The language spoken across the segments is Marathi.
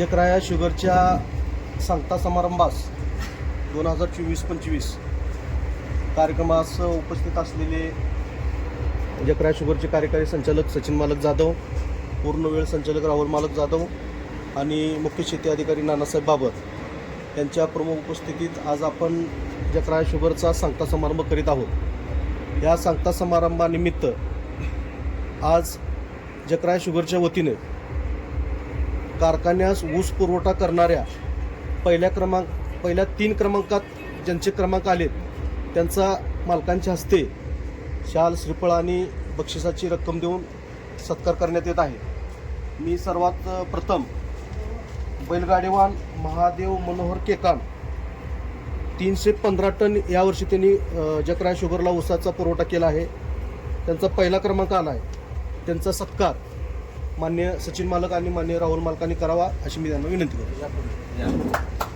जकराया शुगरच्या सांगता समारंभास दोन हजार चोवीस पंचवीस कार्यक्रमास उपस्थित असलेले जकराया शुगरचे कार्यकारी संचालक सचिन मालक जाधव पूर्ण वेळ संचालक राहुल मालक जाधव आणि मुख्य शेती अधिकारी नानासाहेब बाबर यांच्या प्रमुख उपस्थितीत आज आपण जकराया शुगरचा सांगता समारंभ करीत आहोत. या सांगता समारंभानिमित्त आज जकराया शुगरच्या वतीने कारखान्यास ऊस पुरवठा करणाऱ्या पहिल्या क्रमांक पहिल्या तीन क्रमांकात ज्यांचे क्रमांक आलेत त्यांचा मालकांच्या हस्ते शाल श्रीफळ आणि बक्षिसाची रक्कम देऊन सत्कार करण्यात येत आहे. मी सर्वात प्रथम बैलगाडीवान महादेव मनोहर केकान तीनशे पंधरा टन यावर्षी त्यांनी जकरा शुगरला ऊसाचा पुरवठा केला आहे. त्यांचा पहिला क्रमांक आला आहे. त्यांचा सत्कार मान्य सचिन मालक आणि मान्य राहुल मालकांनी करावा अशी मी त्यांना विनंती करतो.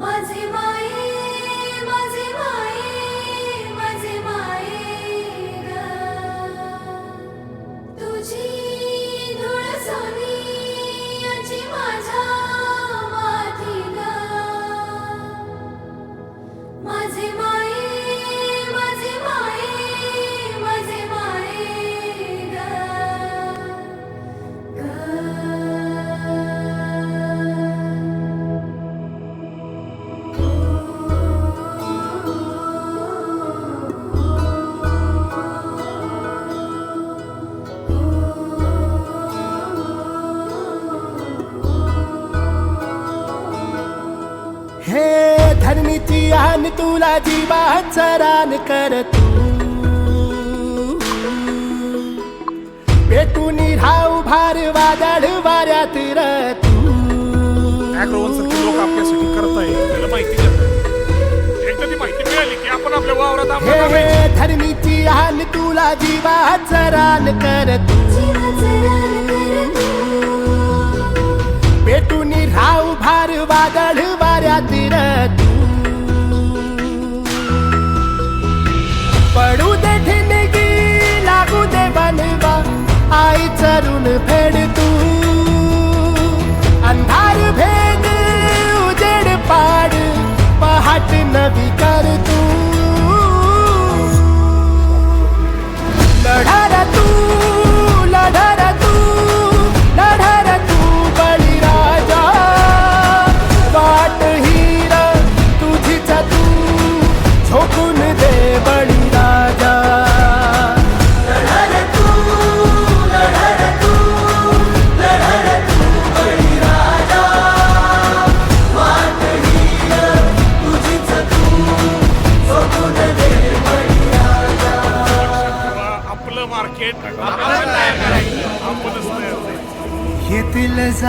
माझी धरणीची आन तुला जीवाचं रान कर तू पेटून राहू भार वादळ वाऱ्यात र तू अॅग्रोवन सारखे लोक आपल्यासाठी करत आहे त्याला माहिती देत एकदा ती माहिती मिळाली की आपण आपल्या वावरात हे आंबा लावायची. धरणीची आन तुला जीवाचं रान कर तू पेटून राहू भार वादळ वाऱ्यात र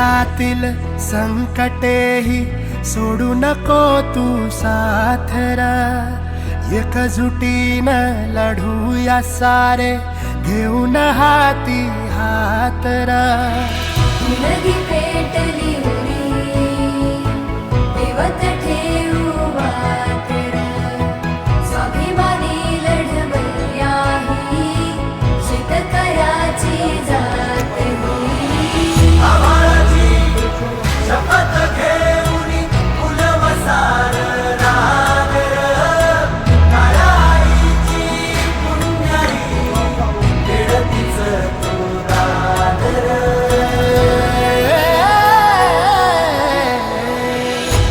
येतील संकटेही सोडू नको तू साथरा. एकजुटीन लढूया सारे घेऊन हाती हातरा. नदी पेटली ठेवू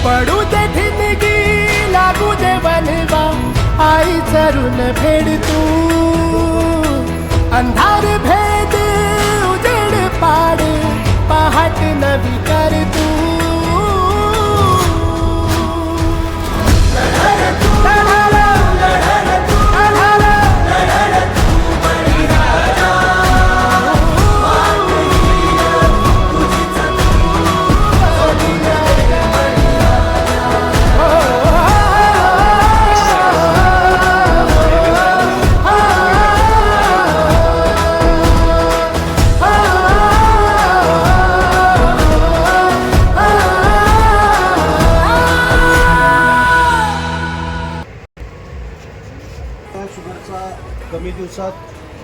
पडू दे ठिणगी लागू दे बनवा आई चरून फेड तू. अंधार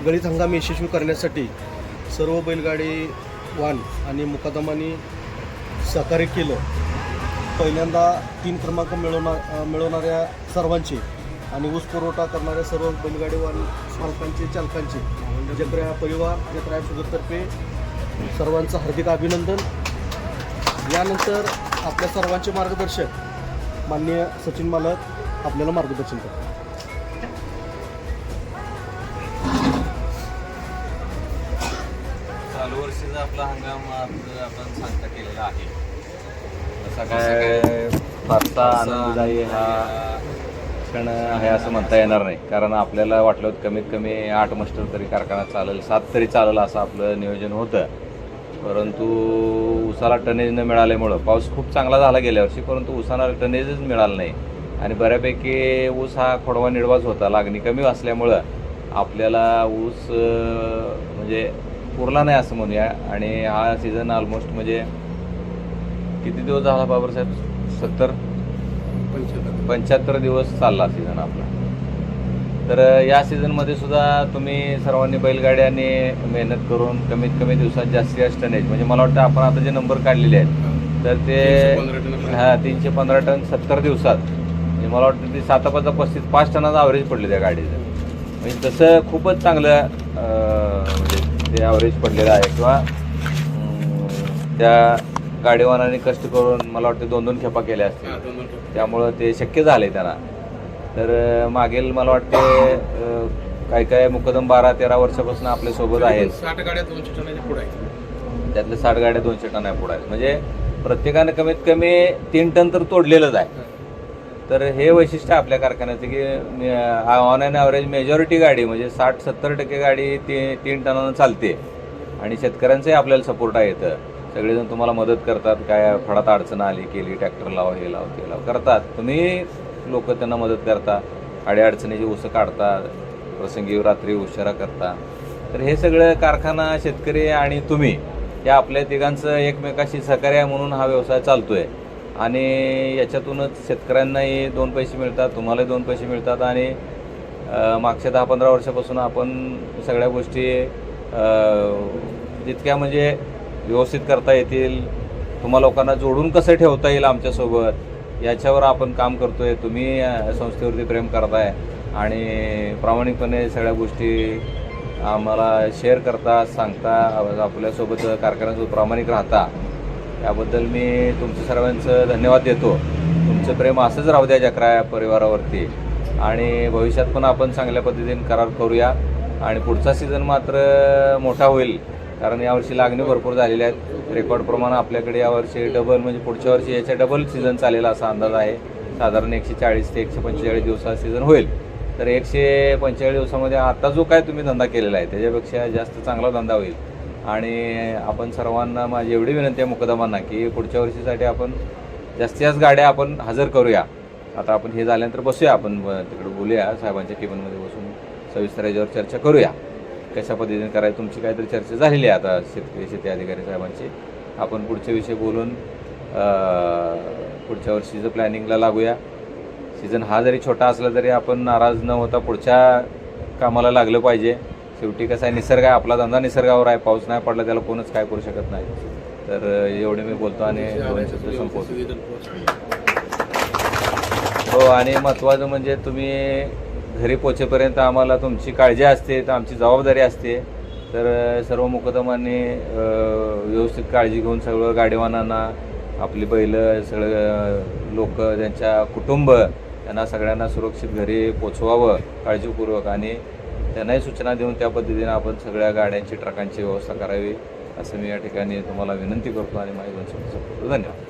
गळीत हंगाम यशस्वी करण्यासाठी सर्व बैलगाडी वाहन आणि मुकादमानी सहकार्य केलं. पहिल्यांदा तीन क्रमांक मिळवणार मिळवणाऱ्या सर्वांचे आणि ऊस पुरवठा करणाऱ्या सर्व बैलगाडी वाहन मालकांचे चालकांचे जत्रा परिवार जत्रा सुगतर्फे सर्वांचं हार्दिक अभिनंदन. यानंतर आपल्या सर्वांचे मार्गदर्शक माननीय सचिन मालक आपल्याला मार्गदर्शन करतात. चालू वर्षीचा आपला हंगाम आपण सांगता केलेला आहे. फारसा आनंददायी हा क्षण आहे असं म्हणता येणार नाही. कारण आपल्याला वाटलं होतं कमीत कमी आठ मस्टर तरी कारखाना चालेल सात तरी चालेल असं आपलं नियोजन होतं. परंतु उसाला टनेज न मिळाल्यामुळं पाऊस खूप चांगला झाला गेल्या वर्षी परंतु उसाला टनेजच मिळालं नाही. आणि बऱ्यापैकी ऊस हा खोडवा निडवाच होता लागणी कमी असल्यामुळं आपल्याला ऊस म्हणजे पुरला नाही असं म्हणूया. आणि हा सीझन ऑलमोस्ट म्हणजे किती दिवस झाला बाबासाहेब सत्तर? पंच्याहत्तर. दिवस चालला सीझन आपला. तर या सीझनमध्ये सुद्धा तुम्ही सर्वांनी बैलगाड्याने मेहनत करून कमीत कमी दिवसात जास्तीत जास्त टनेज म्हणजे मला वाटतं आपण आता जे नंबर काढलेले आहेत तर ते हा तीनशे पंधरा टन सत्तर दिवसात. म्हणजे मला वाटतं ते सात पाच पस्तीस पाच टनाचं ॲव्हरेज पडले त्या गाडीचं. म्हणजे तसं खूपच चांगलं म्हणजे ते ॲव्हरेज पडलेलं आहे किंवा त्या गाडीवानाने कष्ट करून मला वाटतं दोन दोन खेपा केल्या असतील. त्यामुळं ते शक्य झाले त्यांना. तर मागील मला वाटते काय काय मुकदम बारा तेरा वर्षापासून आपल्यासोबत आहेत. साठ गाड्या दोनशे टनाच्या पुढे आहेत. त्यातले साठ गाड्या दोनशे टन आहे पुढे आहेत. म्हणजे प्रत्येकानं कमीत कमी तीन टन तर तोडलेलंच आहे. तर हे वैशिष्ट्य आपल्या कारखान्याचं की ऑन अँड ॲव्हरेज मेजॉरिटी गाडी म्हणजे साठ सत्तर टक्के गाडी ती तीन टनानं चालते. आणि शेतकऱ्यांचंही आपल्याला सपोर्ट आहे इथं. सगळेजण तुम्हाला मदत करतात काय फडात अडचण आली केली ट्रॅक्टर लाव हे लाव ते लाव करतात. तुम्ही लोक त्यांना मदत करता अडीअडचणीची उसं काढता प्रसंगी रात्री उशिरा करता. तर हे सगळं कारखाना शेतकरी आणि तुम्ही या आपल्या तिघांचं एकमेकाशी सहकार्य म्हणून हा व्यवसाय चालतो आहे आणि याच्यातूनच शेतकऱ्यांनाही दोन पैसे मिळतात तुम्हालाही दोन पैसे मिळतात आणि मागच्या दहा पंधरा वर्षापासून आपण सगळ्या गोष्टी जितक्या म्हणजे व्यवस्थित करता येतील तुम्हा लोकांना जोडून कसं ठेवता येईल आमच्यासोबत याच्यावर आपण काम करतो आहे तुम्ही संस्थेवरती प्रेम करताय आणि प्रामाणिकपणे सगळ्या गोष्टी आम्हाला शेअर करता सांगता आपल्यासोबत कारखान्यासोबत प्रामाणिक राहता. त्याबद्दल मी तुमचं सर्वांचं धन्यवाद देतो. तुमचं प्रेम असंच राहू द्या जकरा या परिवारावरती. आणि भविष्यात पण आपण चांगल्या पद्धतीने करार करूया. आणि पुढचा सीझन मात्र मोठा होईल कारण यावर्षी लागणी भरपूर झालेल्या आहेत. रेकॉर्डप्रमाणे आपल्याकडे यावर्षी डबल म्हणजे पुढच्या वर्षी याच्या डबल सीझन चालेल असा अंदाज आहे. साधारण एकशे चाळीस ते एकशे पंचेचाळीस दिवसा सीझन होईल. तर एकशे पंचेचाळीस दिवसामध्ये आता जो काय तुम्ही धंदा केलेला आहे त्याच्यापेक्षा जास्त चांगला धंदा होईल. आणि आपण सर्वांना माझी एवढी विनंती आहे मुकदमांना की पुढच्या वर्षीसाठी आपण जास्तीत जास्त गाड्या आपण हजर करूया. आता आपण हे झाल्यानंतर बसूया आपण तिकडे बोलूया साहेबांच्या टेबलमध्ये बसून सविस्तर याच्यावर चर्चा करूया. कशा पद्धतीने कराय तुमची काहीतरी चर्चा झालेली आहे आता शेतकरी शेती अधिकारी साहेबांची. आपण पुढचे विषय बोलून पुढच्या वर्षीचं प्लॅनिंगला लागूया. सीझन हा जरी छोटा असला तरी आपण नाराज न होता पुढच्या कामाला लागलं पाहिजे. शेवटी कसं आहे निसर्ग आहे आपला धंदा निसर्गावर आहे पाऊस नाही पडला त्याला कोणच काय करू शकत नाही. तर एवढे मी बोलतो आणि दोन शब्द संपवतो. हो आणि महत्त्वाचं म्हणजे तुम्ही घरी पोचेपर्यंत आम्हाला तुमची काळजी असते तर आमची जबाबदारी असते. तर सर्व मुकदमांनी व्यवस्थित काळजी घेऊन सगळं गाडीवानांना आपली बैल सगळं लोक त्यांच्या कुटुंब त्यांना सगळ्यांना सुरक्षित घरी पोचवावं काळजीपूर्वक. आणि त्यांनाही सूचना देऊन त्या पद्धतीने आपण सगळ्या गाड्यांची ट्रकांची व्यवस्था करावी असं मी या ठिकाणी तुम्हाला विनंती करतो आणि माझी संपवतो. धन्यवाद.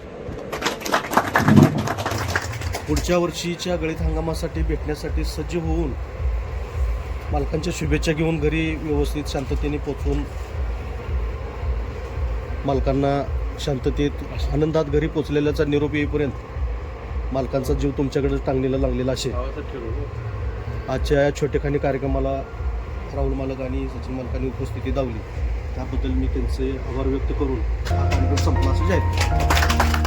पुढच्या वर्षीच्या गळीत हंगामासाठी भेटण्यासाठी सज्ज होऊन मालकांच्या शुभेच्छा घेऊन घरी व्यवस्थित शांततेने पोचवून मालकांना शांततेत आनंदात घरी पोचलेल्याचा निरोप येईपर्यंत मालकांचा जीव तुमच्याकडे टांगलेला लागलेला असेल. आजच्या या छोटेखानी कार्यक्रमाला राहुल मालक आणि सचिन मालकांनी उपस्थिती दावली. त्याबद्दल मी त्यांचे आभार व्यक्त करून हा कार्यक्रम संपला. असं जाहीर.